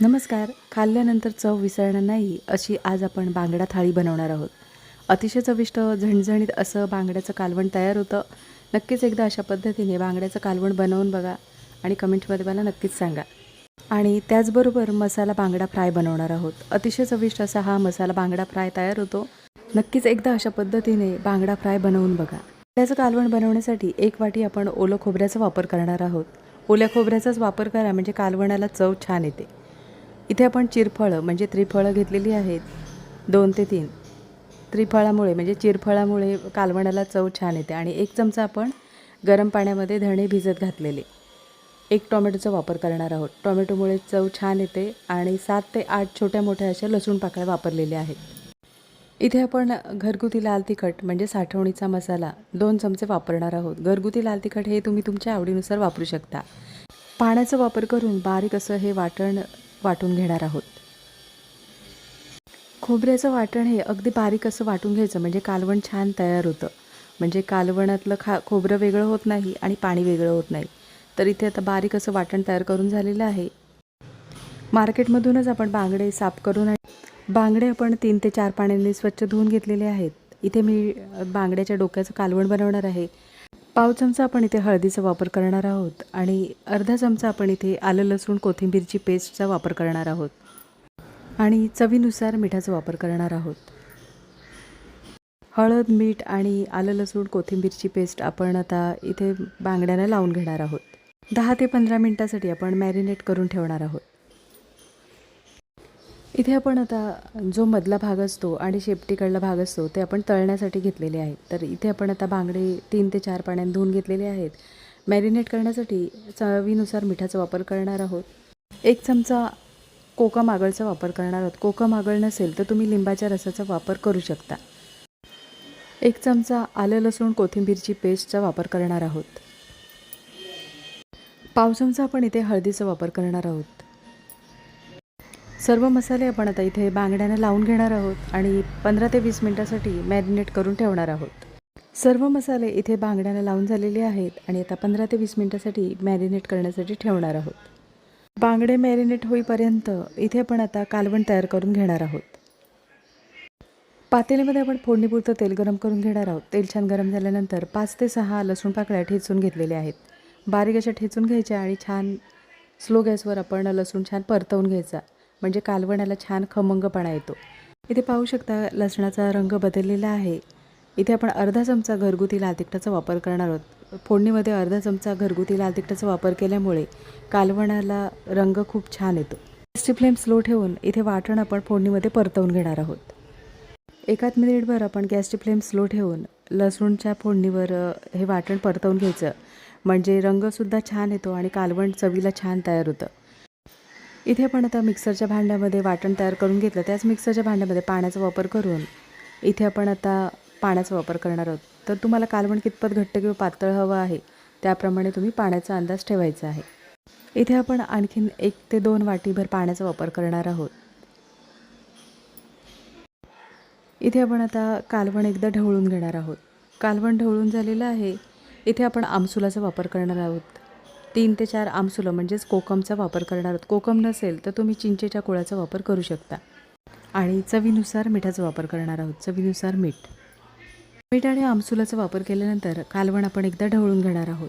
नमस्कार. खाल्ल्यानंतर चव विसरणार नाही अशी आज आपण बांगडा थाळी बनवणार आहोत. अतिशय चविष्ट झणझणीत असं बांगड्याचं कालवण तयार होतं. नक्कीच एकदा अशा पद्धतीने बांगड्याचं कालवण बनवून बघा आणि कमेंटमध्ये मला नक्कीच सांगा. आणि त्याचबरोबर मसाला बांगडा फ्राय बनवणार आहोत. अतिशय चविष्ट असा हा मसाला बांगडा फ्राय तयार होतो. नक्कीच एकदा अशा पद्धतीने बांगडा फ्राय बनवून बघा. त्याचं कालवण बनवण्यासाठी एक वाटी आपण ओलं खोबऱ्याचा वापर करणार आहोत. ओल्या खोबऱ्याचाच वापर करा म्हणजे कालवणाला चव छान येते. इथे आपण चिरफळं म्हणजे त्रिफळं घेतलेली आहेत. दोन ते तीन. त्रिफळामुळे म्हणजे चिरफळामुळे कालवणाला चव छान येते. आणि एक चमचा आपण गरम पाण्यामध्ये धणे भिजत घातलेले. एक टोमॅटोचा वापर करणार आहोत. टोमॅटोमुळे चव छान येते आणि सात ते आठ छोट्या मोठ्या अशा लसूण पाकळ्या वापरलेल्या आहेत. इथे आपण घरगुती लाल तिखट म्हणजे साठवणीचा मसाला दोन चमचे वापरणार आहोत. घरगुती लाल तिखट हे तुम्ही तुमच्या आवडीनुसार वापरू शकता. पाण्याचा वापर करून बारीक असं हे वाटण वाटून घेणार आहोत. खोबऱ्याचं वाटण हे अगदी बारीक असं वाटून घ्यायचं म्हणजे कालवण छान तयार होतं. म्हणजे कालवणातलं खा खोबरं वेगळं होत नाही आणि पाणी वेगळं होत नाही. तर इथे आता बारीक असं वाटण तयार करून झालेलं आहे. मार्केटमधूनच आपण बांगडे साफ करून बांगडे आपण तीन ते चार पाण्याने स्वच्छ धुवून घेतलेले आहेत. इथे मी बांगड्याच्या डोक्याचं कालवण बनवणार आहे. पाव चमचा आपण इथे हळदीचा वापर करणार आहोत आणि अर्धा चमचा आपण इथे आलं लसूण कोथिंबीरची पेस्टचा वापर करणार आहोत. आणि चवीनुसार मिठाचा वापर करणार आहोत. हळद मीठ आणि आलं लसूण कोथिंबीरची पेस्ट आपण आता इथे बांगड्याला लावून घेणार आहोत. दहा ते पंधरा मिनटासाठी आपण मॅरिनेट करून ठेवणार आहोत. इथे आपण आता जो मधला भाग असतो आणि शेपटीकडला भाग असतो ते आपण तळण्यासाठी घेतलेले आहेत. तर इथे आपण आता बांगडे तीन ते चार पाण्यात धुवून घेतलेले आहेत. मॅरिनेट करण्यासाठी चवीनुसार मिठाचा वापर करणार आहोत. एक चमचा कोका मागळचा वापर करणार आहोत. कोका मागळ नसेल तर तुम्ही लिंबाच्या रसाचा वापर करू शकता. एक चमचा आलं लसूण कोथिंबीरची पेस्टचा वापर करणार आहोत. पाव चमचा आपण इथे हळदीचा वापर करणार आहोत. सर्व मसाले आपण आता इथे बांगड्यानं लावून घेणार आहोत आणि पंधरा ते वीस मिनटासाठी मॅरिनेट करून ठेवणार आहोत. सर्व मसाले इथे बांगड्यानं लावून झालेले आहेत आणि आता पंधरा ते वीस मिनटासाठी मॅरिनेट करण्यासाठी ठेवणार आहोत. बांगडे मॅरिनेट होईपर्यंत इथे आपण आता कालवण तयार करून घेणार आहोत. पातेलीमध्ये आपण फोडणीपुरतं तेल गरम करून घेणार आहोत. तेल छान गरम झाल्यानंतर पाच ते सहा लसूण पाकळ्या ठेचून घेतलेल्या आहेत. बारीक अशा ठेचून घ्यायच्या आणि छान स्लो गॅसवर आपण लसूण छान परतवून घ्यायचा. म्हणजे कालवणाला छान खमंगपणा येतो. इथे पाहू शकता लसणाचा रंग बदललेला आहे. इथे आपण अर्धा चमचा घरगुती लाल तिखटाचा वापर करणार आहोत. फोडणीमध्ये अर्धा चमचा घरगुती लाल तिखटाचा वापर केल्यामुळे कालवणाला रंग खूप छान येतो. गॅसची फ्लेम स्लो ठेवून इथे वाटण आपण फोडणीमध्ये परतवून घेणार आहोत. एकाच मिनिटभर आपण गॅसची फ्लेम स्लो ठेवून लसूणच्या फोडणीवर हे वाटण परतवून घ्यायचं. म्हणजे रंगसुद्धा छान येतो आणि कालवण चवीला छान तयार होतं. इथे आपण आता मिक्सरच्या भांड्यामध्ये वाटण तयार करून घेतलं. त्याच मिक्सरच्या भांड्यामध्ये पाण्याचा वापर करून इथे आपण आता पाण्याचा वापर करणार आहोत. तर तुम्हाला कालवण कितपत घट्ट किंवा पातळ हवं आहे त्याप्रमाणे तुम्ही पाण्याचा अंदाज ठेवायचा आहे. इथे आपण आणखीन एक ते दोन वाटीभर पाण्याचा वापर करणार आहोत. इथे आपण आता कालवण एकदा ढवळून घेणार आहोत. कालवण ढवळून झालेलं आहे. इथे आपण आमसुलाचा वापर करणार आहोत. तीन ते चार आमसुलं म्हणजेच कोकमचा वापर करणार आहोत. कोकम नसेल तर तुम्ही चिंचेच्या कुळाचा वापर करू शकता. आणि चवीनुसार मिठाचा वापर करणार आहोत. चवीनुसार मीठ. मीठ आणि आमसुलाचा वापर केल्यानंतर कालवण आपण एकदा ढवळून घेणार आहोत.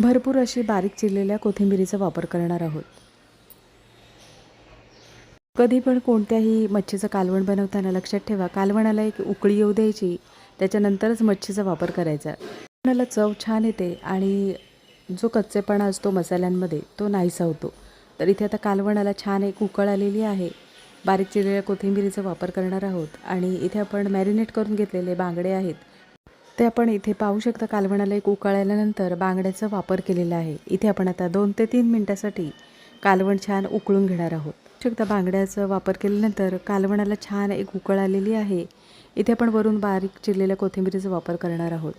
भरपूर अशी बारीक चिरलेल्या कोथिंबिरीचा वापर करणार आहोत. कधी पण कोणत्याही मच्छीचं कालवण बनवताना लक्षात ठेवा कालवणाला एक उकळी येऊ द्यायची त्याच्यानंतरच मच्छीचा वापर करायचा. कालवणाला चव छान येते आणि जो कच्चेपणा असतो मसाल्यांमध्ये तो नाहीसा होतो. तर इथे आता कालवणाला छान एक उकळ आलेली आहे. बारीक चिरलेल्या कोथिंबिरीचा वापर करणार आहोत आणि इथे आपण मॅरिनेट करून घेतलेले बांगडे आहेत. ते आपण इथे पाहू शकता कालवणाला एक उकळ आल्यानंतर बांगड्याचा वापर केलेला आहे. इथे आपण आता दोन ते तीन मिनटासाठी कालवण छान उकळून घेणार आहोत. शकता बांगड्याचा वापर केल्यानंतर कालवणाला छान एक उकळ आलेली आहे. इथे आपण वरून बारीक चिरलेल्या कोथिंबिरीचा वापर करणार आहोत.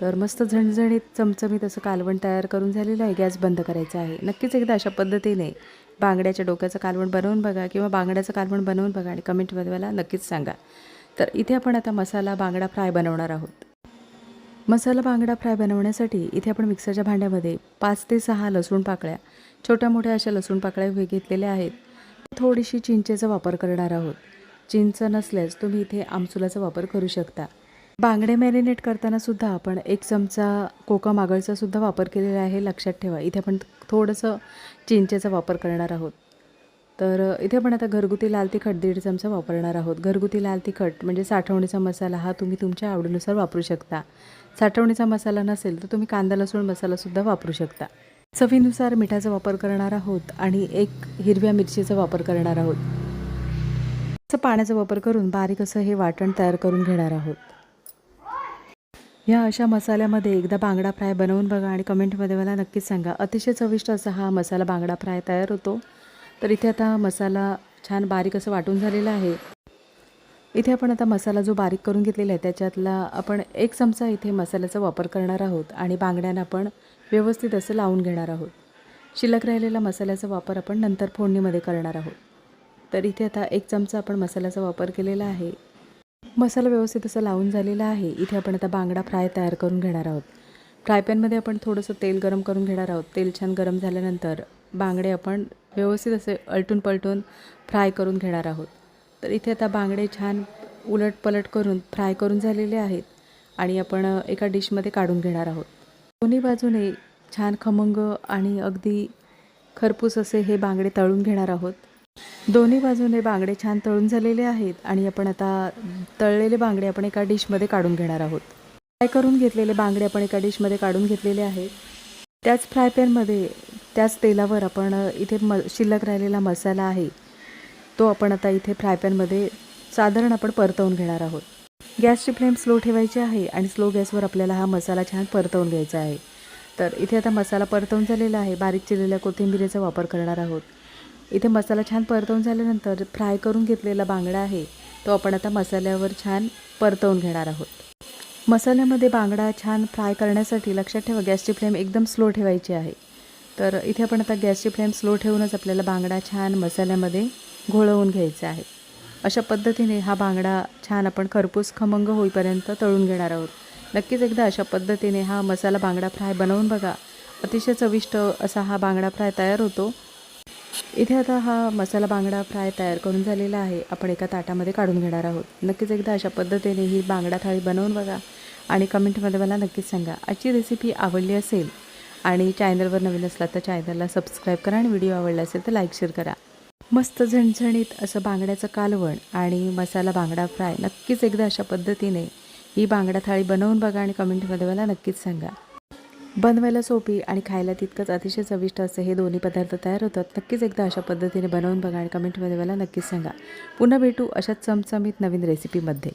तर मस्त झणझणीत चमचमीत असं कालवण तयार करून झालेलं आहे. गॅस बंद करायचा आहे. नक्कीच एकदा अशा पद्धतीने बांगड्याच्या डोक्याचं कालवण बनवून बघा किंवा बांगड्याचं कालवण बनवून बघा आणि कमेंटमध्ये मला नक्कीच सांगा. तर इथे आपण आता मसाला बांगडा फ्राय बनवणार आहोत. मसाला बांगडा फ्राय बनवण्यासाठी इथे आपण मिक्सरच्या भांड्यामध्ये पाच ते सहा लसूण पाकळ्या छोट्या मोठ्या अशा लसूण पाकळ्या वे- घेतलेल्या आहेत. थोडीशी चिंचेचा वापर करणार आहोत. चिंच नसल्यास तुम्ही इथे आमसुलाचा वापर करू शकता. बांगडे मॅरिनेट करताना सुद्धा आपण एक चमचा कोकम आगळचा सुद्धा वापर केलेला आहे लक्षात ठेवा. इथे आपण थोडंसं चिंचेचा वापर करणार आहोत. तर इथे आपण आता घरगुती लाल तिखट दीड चमचा वापरणार आहोत. घरगुती लाल तिखट म्हणजे साठवणीचा मसाला हा तुम्ही तुमच्या आवडीनुसार वापरू शकता. साठवणीचा मसाला नसेल तर तुम्ही कांदा लसूण मसालासुद्धा वापरू शकता. चवीनुसार मिठाचा वापर करणार आहोत आणि एक हिरव्या मिरचीचा वापर करणार आहोत. असं पाण्याचा वापर करून बारीक असं हे वाटण तयार करून घेणार आहोत. या अशा मसाल्यामध्ये एकदा बांगडा फ्राय बनवून बघा आणि कमेंटमध्ये मला नक्कीच सांगा. अतिशय चविष्ट असा हा मसाला बांगडा फ्राय तयार होतो. तर इथे आता मसाला छान बारीक असं वाटून झालेला आहे. इथे आपण आता मसाला जो बारीक करून घेतलेला आहे त्याच्यातला आपण एक चमचा इथे मसाल्याचा वापर करणार आहोत आणि बांगड्यांना आपण व्यवस्थित असं लावून घेणार आहोत. शिल्लक राहिलेला मसाल्याचा वापर आपण नंतर फोडणीमध्ये करणार आहोत. तर इथे आता एक चमचा आपण मसाल्याचा वापर केलेला आहे. मसाला व्यवस्थित असं लावून झालेला आहे. इथे आपण आता बांगडा फ्राय तयार करून घेणार आहोत. फ्राय पॅनमध्ये आपण थोडंसं तेल गरम करून घेणार आहोत. तेल छान गरम झाल्यानंतर बांगडे आपण व्यवस्थित असे अलटून पलटून फ्राय करून घेणार आहोत. तर इथे आता बांगडे छान उलट पलट करून फ्राय करून झालेले आहेत आणि आपण एका डिशमध्ये काढून घेणार आहोत. दोन्ही बाजूने छान खमंग आणि अगदी खरपूस असे हे बांगडे तळून घेणार आहोत. दोन्ही बाजूने बांगडे छान तळून झालेले आहेत आणि आपण आता तळलेले बांगडे आपण एका डिशमध्ये काढून घेणार आहोत. फ्राय करून घेतलेले बांगडे आपण एका डिशमध्ये काढून घेतलेले आहेत. त्याच फ्राय पॅनमध्ये त्याच तेलावर आपण इथे म शिल्लक राहिलेला मसाला आहे. तो आपण आता इथे फ्राय पॅनमध्ये साधारण आपण परतवून घेणार आहोत. गॅसची फ्लेम स्लो ठेवायची आहे आणि स्लो गॅसवर आपल्याला हा मसाला छान परतवून घ्यायचा आहे. तर इथे आता मसाला परतवून झालेला आहे. बारीक चिरलेल्या कोथिंबिरीचा वापर करणार आहोत. इथे मसाला छान परतवून झाल्यानंतर फ्राय करून घेतलेला बांगडा आहे तो आपण आता मसाल्यावर छान परतवून घेणार आहोत. मसाल्यामध्ये बांगडा छान फ्राय करण्यासाठी लक्षात ठेवा गॅसची फ्लेम एकदम स्लो ठेवायची आहे. तर इथे आपण आता गॅसची फ्लेम स्लो ठेवूनच आपल्याला बांगडा छान मसाल्यामध्ये घोळवून घ्यायचा आहे. अशा पद्धतीने हा बांगडा छान आपण खरपूस खमंग होईपर्यंत तळून घेणार आहोत. नक्कीच एकदा अशा पद्धतीने हा मसाला बांगडा फ्राय बनवून बघा. अतिशय चविष्ट असा हा बांगडा फ्राय तयार होतो. इथे आता हा मसाला बांगडा फ्राय तयार करून झालेला आहे. आपण एका ताटामध्ये काढून घेणार आहोत. नक्कीच एकदा अशा पद्धतीने ही बांगडा थाळी बनवून बघा आणि कमेंटमध्ये मला नक्कीच सांगा. आजची रेसिपी आवडली असेल आणि चॅनलवर नवीन असला तर चॅनलला सबस्क्राईब करा आणि व्हिडिओ आवडला असेल तर लाईक शेअर करा. मस्त झणझणीत असं बांगड्याचं कालवण आणि मसाला बांगडा फ्राय नक्कीच एकदा अशा पद्धतीने ही बांगडा थाळी बनवून बघा आणि कमेंटमध्ये मला नक्कीच सांगा. बनवायला सोपी आणि खायला तितकंच अतिशय चविष्ट असे हे दोन्ही पदार्थ तयार होतात नक्कीच एकदा अशा पद्धतीने बनवून बघा आणि कमेंटमध्ये मला नक्कीच सांगा. पुन्हा भेटू अशाच चमचमीत नवीन रेसिपीमध्ये